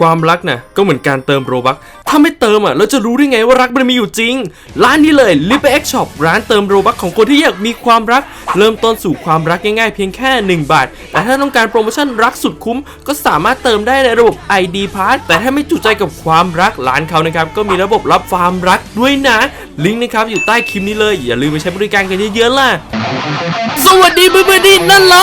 ความรักน่ะก็เหมือนการเติมโรบัคถ้าไม่เติมอะเราจะรู้ได้ไงว่ารักมันมีอยู่จริง ร้านนี้เลย l i p X Shop ร้านเติมโรบัคของคนที่อยากมีความรัก เริ่มต้นสู่ความรักง่ายๆเพียงแค่ 1 บาท แต่ถ้าต้องการโปรโมชั่นรักสุดคุ้ม ก็สามารถเติมได้ในระบบ ID Pass แต่ถ้าไม่จุใจกับความรักร้านเขานะครับก็มีระบบรับความรักด้วยนะ ลิงก์นะครับอยู่ใต้คลิปนี้เลยอย่าลืมไปใช้บริการกันเยอะๆล่ะ สวัสดีเพื่อนๆที่นั่นเหร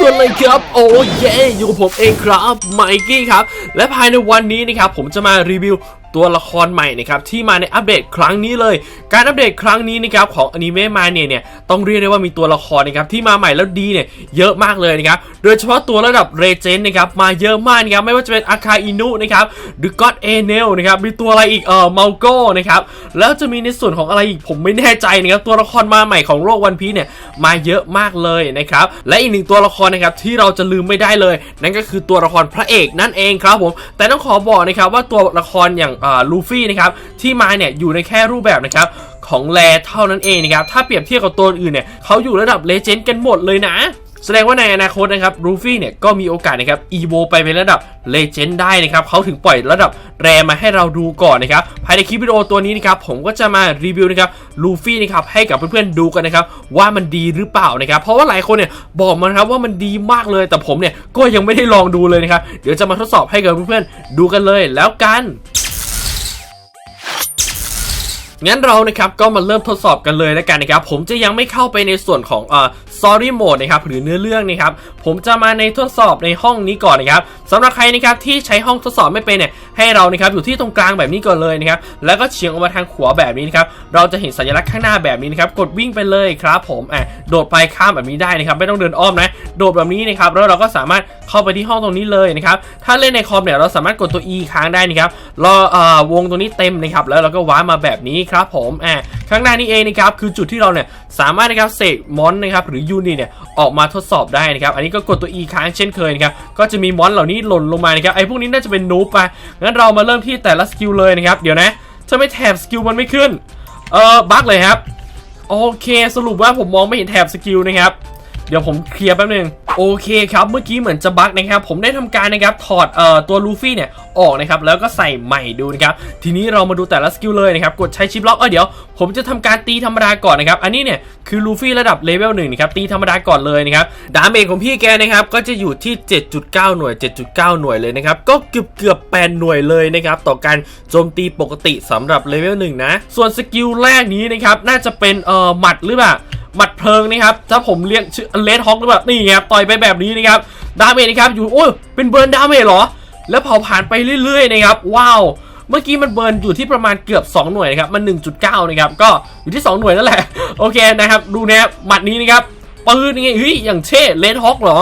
กันเลยครับโอ้เย่อยู่กับผมเองครับไมกี้ครับและภายในวันนี้นะครับผมจะมารีวิว ตัวละครใหม่นะครับที่มาในอัปเดตครั้งนี้เลย การอัปเดตครั้งนี้นะครับของอนิเมะมาเนี่ยเนี่ยต้องเรียกได้ว่ามีตัวละครนะครับที่มาใหม่แล้วดีเนี่ยเยอะมากเลยนะครับโดยเฉพาะตัวระดับเรเจนนะครับมาเยอะมากนะครับไม่ว่าจะเป็นอาคาอินุนะครับหรือก็อดเอเนลนะครับมีตัวอะไรอีกเอ่อมัลโก้นะครับแล้วจะมีในส่วนของอะไรอีกผมไม่แน่ใจนะครับตัวละครมาใหม่ของโลกวันพีเนี่ยมาเยอะมากเลยนะครับและอีกหนึ่งตัวละครนะครับที่เราจะลืมไม่ได้เลย นั่นก็คือตัวละครพระเอกนั่นเองครับผมแต่ต้องขอบอกนะครับว่าตัวละครอย่างลูฟี่นะครับที่มาเนี่ยอยู่ในแค่รูปแบบนะครับของแลเท่านั้นเองนะครับถ้าเปรียบเทียบกับตัวอื่นเนี่ยเขาอยู่ระดับเลเจนด์กันหมดเลยนะแสดงว่าในอนาคตนะครับลูฟี่เนี่ยก็มีโอกาสนะครับอีโวไปเป็นระดับเลเจนด์ได้นะครับเขาถึงปล่อยระดับแรมาให้เราดูก่อนนะครับภายในคลิปวิดีโอตัวนี้นะครับผมก็จะมารีวิวนะครับลูฟี่นะครับให้กับเพื่อนๆดูกันนะครับว่ามันดีหรือเปล่านะครับเพราะว่าหลายคนเนี่ยบอกมานครับว่ามันดีมากเลยแต่ผมเนี่ยก็ยังไม่ได้ลองดูเลยนะครับเดี๋ยวจะมาทดสอบให้กับเพื่อนๆดูกันเลยแล้วกัน งั้นเรานะครับก็มาเริ่มทดสอบกันเลยแล้วกันนะครับ ผมจะยังไม่เข้าไปในส่วนของเอ่อ story mode นะครับหรือเนื้อเรื่องนะครับ ผมจะมาในทดสอบในห้องนี้ก่อนนะครับสำหรับใครนะครับที่ใช้ห้องทดสอบไม่เป็นเนี่ยให้เรานะครับอยู่ที่ตรงกลางแบบนี้ก่อนเลยนะครับแล้วก็เฉียงออกมาทางขวาแบบนี้นะครับเราจะเห็นสัญลักษณ์ข้างหน้าแบบนี้นะครับกดวิ่งไปเลยครับผมอะโดดไปข้ามแบบนี้ได้นะครับไม่ต้องเดินอ้อมนะโดดแบบนี้นะครับแล้วเราก็สามารถเข้าไปที่ห้องตรงนี้เลยนะครับถ้าเล่นในคอมเนี่ยเราสามารถกดตัว E ค้างได้นะครับรอเอ่อวงตรงนี้เต็มนะครับแล้วเราก็ว้ามาแบบนี้ครับผมอะข้างหน้านี้เองนะครับคือจุดที่เราเนี่ยสามารถนะครับเสกมอนนะครับหรือยูนิเนี่ยออกมาทดสอบได้นะครับอันนี้ก็กดตัว E ค้างเช่นเคยนะครับก็จะมีมอนเหล่านี้หล่นลงมานะครับไอ้พวกนี้น่าจะเป็นนูบไปงั้นเรามาเริ่มที่แต่ละสกิลเลยนะครับเดี๋ยวนะถ้าไม่แถบสกิลมันไม่ขึ้นเออบั๊กเลยครับโอเคสรุปว่าผมมองไม่เห็นแถบสกิลนะครับเดี๋ยวผมเคลียร์แป๊บนึง โอเคครับเมื่อกี้เหมือนจะบั๊กนะครับผมได้ทำการนะครับถอดเอ่อตัวลูฟี่เนี่ยออกนะครับแล้วก็ใส่ใหม่ดูนะครับทีนี้เรามาดูแต่ละสกิลเลยนะครับกดใช้ชิปล็อกเออเดี๋ยว ผมจะทำการตีธรรมดาก่อนนะครับอันนี้เนี่ยคือลูฟี่ระดับเลเวลหนึ่งนะครับตีธรรมดาก่อนเลยนะครับดาเมจของพี่แกนะครับก็จะอยู่ที่ 7.9 หน่วย 7.9 หน่วยเลยนะครับก็เกือบเกือบ8หน่วยเลยนะครับต่อการโจมตีปกติสำหรับเลเวลหนึ่งนะส่วนสกิลแรกนี้นะครับน่าจะเป็นเอ่อหมัดหรือเปล่าหมัดเพลิงนะครับถ้าผมเรียกชื่อเลดฮอกหรือแบบนี่ครับต่อยไปแบบนี้นะครับดาเมจนะครับอยู่โอ้ยเป็นเบิร์นดาเมจเหรอ แล้วเผาผ่านไปเรื่อยๆนะครับว้าวเมื่อกี้มันเบิร์นอยู่ที่ประมาณเกือบ 2 หน่วยนะครับมัน 1.9 นะครับ ก็อยู่ที่ 2 หน่วยนั่นแหละ โอเคนะครับ ดูนะครับหมัดนี้นะครับปืนยังไงเฮ้ยอย่างเช่เลนฮอกเหรอ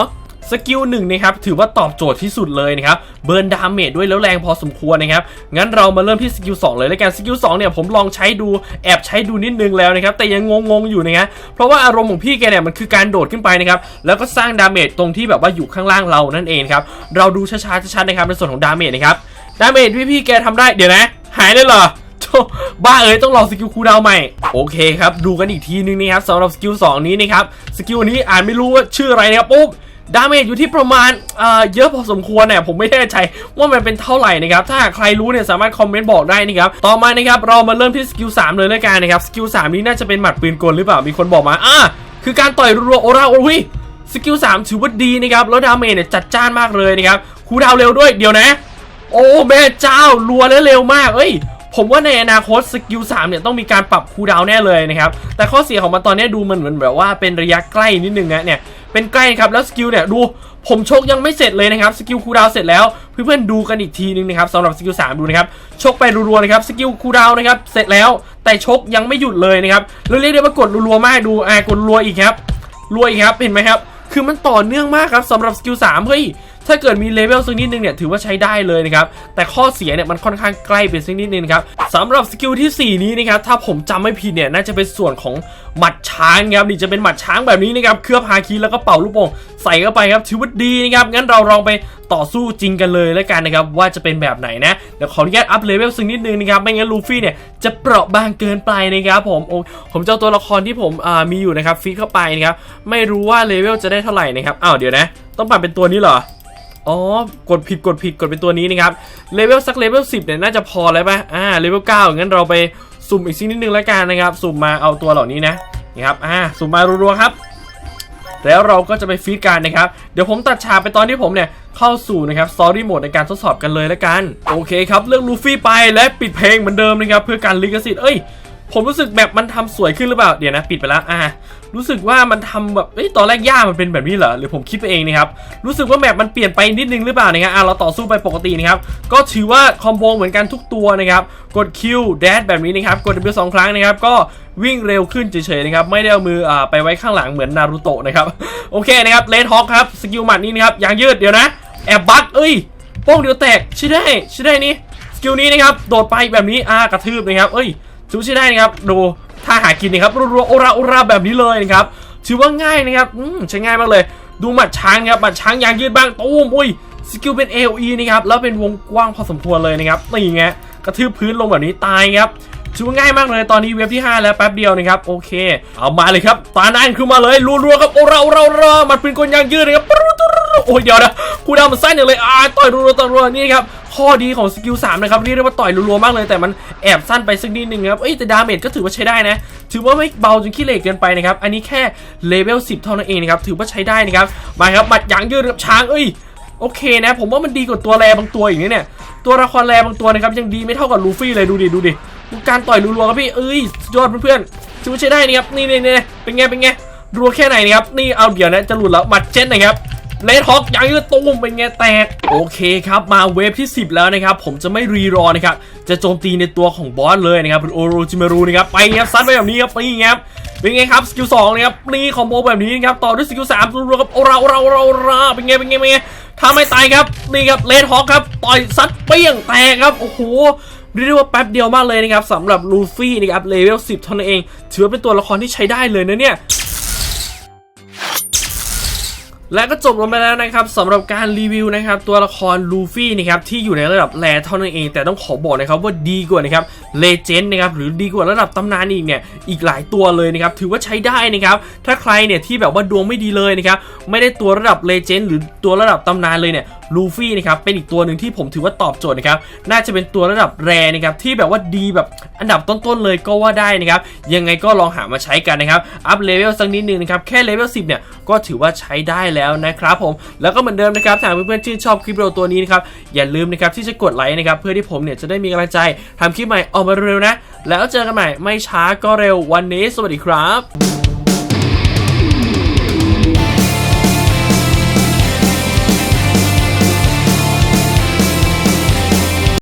สกิลหนึ่งนะครับถือว่าตอบโจทย์ที่สุดเลยนะครับเบิร์นดาเมจด้วยแล้วแรงพอสมควรนะครับงั้นเรามาเริ่มที่สกิล2เลยแล้วกันสกิล2เนี่ยผมลองใช้ดูแอบใช้ดูนิดนึงแล้วนะครับแต่ยังงงๆอยู่นะครับเพราะว่าอารมณ์ของพี่แกเนี่ยมันคือการโดดขึ้นไปนะครับแล้วก็สร้างดาเมจตรงที่แบบว่าอยู่ข้างล่างเรานั่นเองครับเราดูช้าๆชัดๆนะครับในส่วนของดาเมจนะครับดาเมจที่พี่แกทำได้เดี๋ยวนะ หายเลยเหรอบ้าเอ้ยต้องรอสกิลคูดาวใหม่ โอเคครับ ดูกันอีกทีนึงนะครับสำหรับสกิล2นี้นะครับสกิลนี้อ่านไม่รู้ว่าชื่ออะไรนะครับปุ๊บ ดาเมจอยู่ที่ประมาณเอ่อเยอะพอสมควรเนี่ยผมไม่แน่ใจว่ามันเป็นเท่าไหร่นะครับ ถ้าใครรู้เนี่ยสามารถคอมเมนต์บอกได้นะครับ ต่อมานะครับเรามาเริ่มที่สกิล3เลยแล้วกันนะครับ สกิล3นี้น่าจะเป็นหมัดปืนกลหรือเปล่า มีคนบอกมา อะคือการต่อยรัวโอราโอ้ยสกิล3ถือว่าดีนะครับ แล้วดาเมจเนี่ยจัดจ้านมากเลยนะครับ คูดาวเร็วด้วย เดี๋ยวนะ โอ้แม่เจ้ารัวและเร็วมาก เอ้ยผมว่าในอนาคตสกิล3เนี่ยต้องมีการปรับคูดาวแน่เลยนะครับ แต่ข้อเสียของมันตอนนี้ดูมันเหมือนแบบว่าเป็นระยะใกล้นิดนึงนะเนี่ย เป็นใกล้ครับแล้วสกิลเนี่ยดูผมชกยังไม่เสร็จเลยนะครับสกิลคูดาวเสร็จแล้วเพื่อนๆดูกันอีกทีนึงนะครับสำหรับสกิล3ดูนะครับชกไปรัวๆนะครับสกิลคูดาวนะครับเสร็จแล้วแต่ชกยังไม่หยุดเลยนะครับแล้วเรียกได้ว่ากดรัวๆมากดูอ่ากดรัวอีกครับรัวอีกครับเห็นไหมครับ คือมันต่อเนื่องมากครับสำหรับสกิล3เฮ้ยถ้าเกิดมีเลเวลสักนิดนึงเนี่ยถือว่าใช้ได้เลยนะครับแต่ข้อเสียเนี่ยมันค่อนข้างใกล้ไปสักนิดนึงครับสำหรับสกิลที่ 4 นี้นะครับถ้าผมจำไม่ผิดเนี่ยน่าจะเป็นส่วนของหมัดช้างครับนี่จะเป็นหมัดช้างแบบนี้นะครับเคลือบฮาคีแล้วก็เป่าลูกโป่งใส่เข้าไปครับถือว่าดีนะครับงั้นเราลองไป ต่อสู้จริงกันเลยแล้วกันนะครับว่าจะเป็นแบบไหนนะเดี๋ยวขออนุญาตอัพเลเวลสักนิดนึงนะครับไม่งั้นลูฟี่เนี่ยจะเปราะบางเกินไปนะครับผมโอ้ผมจะเอาตัวละครที่ผมมีอยู่นะครับฟีดเข้าไปนะครับไม่รู้ว่าเลเวลจะได้เท่าไหร่นะครับอ้าวเดี๋ยวนะ ต้องปรับเป็นตัวนี้เหรออ๋อกดผิดกดผิดกดเป็นตัวนี้นะครับเลเวลสักเลเวล10เนี่ยน่าจะพอแล้วป่ะอ่าเลเวล9งั้นเราไปสุ่มอีกสักนิดนึงแล้วกันนะครับ สุ่มมาเอาตัวเหล่านี้นะนี่ครับอ่าสุ่มมารัวๆครับ แล้วเราก็จะไปฟีดการนะครับ เดี๋ยวผมตัดฉากไปตอนที่ผมเนี่ยเข้าสู่นะครับซอรี่โหมดในการทดสอบกันเลยแล้วกัน โอเคครับเลือกลูฟี่ไปและปิดเพลงเหมือนเดิมนะครับเพื่อการลิขสิทธิ์เอ้ย ผมรู้สึกแบบมันทำสวยขึ้นหรือเปล่า เดี๋ยวนะ ปิดไปแล้วอ่ารู้สึกว่ามันทำแบบเอ้ยตอนแรกย่ามันเป็นแบบนี้เหรอ หรือผมคิดไปเองนะครับ รู้สึกว่าแมปมันเปลี่ยนไปนิดนึงหรือเปล่านะครับอ่าเราต่อสู้ไปปกตินะครับ ก็ถือว่าคอมโบเหมือนกันทุกตัวนะครับ กด Q แดชแบบนี้นะครับ กด W สองครั้งนะครับ ก็วิ่งเร็วขึ้นเฉยๆนะครับ ไม่ได้เอามืออ่าไปไว้ข้างหลังเหมือนนารูโตะนะครับ โอเคนะครับ เลดฮอคครับ สกิลหมัดนี้นะครับ ยางยืด เดี๋ยวนะ แอบบักเอ้ย โป้งเดียวแตก ใช่ได้ ใช่ได้นี่ สกิลนี้นะครับ โดดไปแบบนี้ อ่ากระทืบนะครับ เอ้ย ถือว่าใช่ได้นะครับดูท่าหากินนะครับรัวๆโอราโอราแบบนี้เลยนะครับถือว่าง่ายนะครับอืมใช้ง่ายมากเลย ดูหมัดช้างนะครับหมัดช้างยางยืดบ้างตูมอุ้ยสกิลเป็น AOE นะครับแล้วเป็นวงกว้างพอสมควรเลยนะครับนี่ไงกระทืบพื้นลงแบบนี้ตายครับถือว่าง่ายมากเลยตอนนี้เว็บที่ 5 แล้วแป๊บเดียวนะครับโอเค เอามาเลยครับตาหน้าขึ้นมาเลยรัวๆครับโอราโอราโอราหมัดปืนกลยางยืดนะครับโอ้ยเดี๋ยวนะกูดาวมันสั้นอย่างเลยอ่าต่อยรัวๆต่อยรัวๆนี่ครับ ข้อดีของสกิล3นะครับเรียกได้ว่าต่อยรัวๆมากเลยแต่มันแอบสั้นไปสักนิดนึงครับเอ้ยแต่ดาเมจก็ถือว่าใช้ได้นะถือว่าไม่เบาจนขี้เหร่เกินไปนะครับอันนี้แค่เลเวล10 เท่านั้นเองนะครับถือว่าใช้ได้นะครับมาครับหมัดยางยืดกับช้างเอ้ยโอเคนะ ผมว่ามันดีกว่าตัวแรบางตัวอย่างนี้เนี่ยตัวละครแรบางตัวนะครับยังดีไม่เท่ากับลูฟี่เลยดูดิดูดิดูการต่อยรัวๆครับพี่เอ้ยยอดเพื่อนๆถือว่าใช้ได้นี่ครับนี่นี่นี่เป็นไงเป็นไงรัวแค่ไหนนะครับนี่เอาเดี๋ยวนะจะหลุดแล้วหมัดเจ็ดนะครับ เลดฮอกยังยืดตุ้มเป็นไงแตก โอเคครับ มาเวฟที่ 10 แล้วนะครับ ผมจะไม่รีรอนะครับ จะโจมตีในตัวของบอสเลยนะครับเป็นโอโรจิเมรูนะครับ ไปครับซัดไปแบบนี้ครับนี่ครับเป็นไงครับสกิล2นะครับนี่คอมโบแบบนี้นะครับต่อด้วยสกิล3รัวๆครับโอราโอราโอราโอราเป็นไงเป็นไงเป็นไงถ้าไม่ตายครับนี่ครับเลดฮอกครับต่อยซัดเปี้ยงแตกครับโอ้โหเรียกได้ว่าแป๊บเดียวมากเลยนะครับสำหรับลูฟี่นะครับเลเวล10 เท่านั้นเอง ถือว่าเป็นตัวละครที่ใช้ได้เลยนะเนี่ย และก็จบลงไปแล้วนะครับสำหรับการรีวิวนะครับตัวละครลูฟี่นะครับที่อยู่ในระดับแรเท่านั้นเอง แต่ต้องขอบอกนะครับว่าดีกว่านะครับเลเจนด์นะครับหรือดีกว่าระดับตำนานอีกเนี่ยอีกหลายตัวเลยนะครับถือว่าใช้ได้นะครับถ้าใครเนี่ยที่แบบว่าดวงไม่ดีเลยนะครับไม่ได้ตัวระดับเลเจนด์หรือตัวระดับตำนานเลยเนี่ยลูฟี่นะครับเป็นอีกตัวหนึ่งที่ผมถือว่าตอบโจทย์นะครับน่าจะเป็นตัวระดับแรนะครับที่แบบว่าดีแบบอันดับต้นๆเลยก็ว่าได้นะครับยังไงก็ลองหามาใช้กันนะครับอัพเลเวลสักนิดนึงนะครับแค่เลเวล10เนี่ยก็ถือว่าใช้ได้แล้วนะครับผมแล้วก็เหมือนเดิมนะครับถ้าเพื่อนๆชื่นชอบคลิปวิดีโอตัวนี้นะครับอย่าลืมนะครับที่จะกดไลค์นะครับเพื่อที่ผมเนี่ยจะได้มีกำลังใจทำคลิปใหม่ออกมาเร็วๆนะ แล้วเจอกันใหม่ไม่ช้าก็เร็ววันนี้ สวัสดีครับ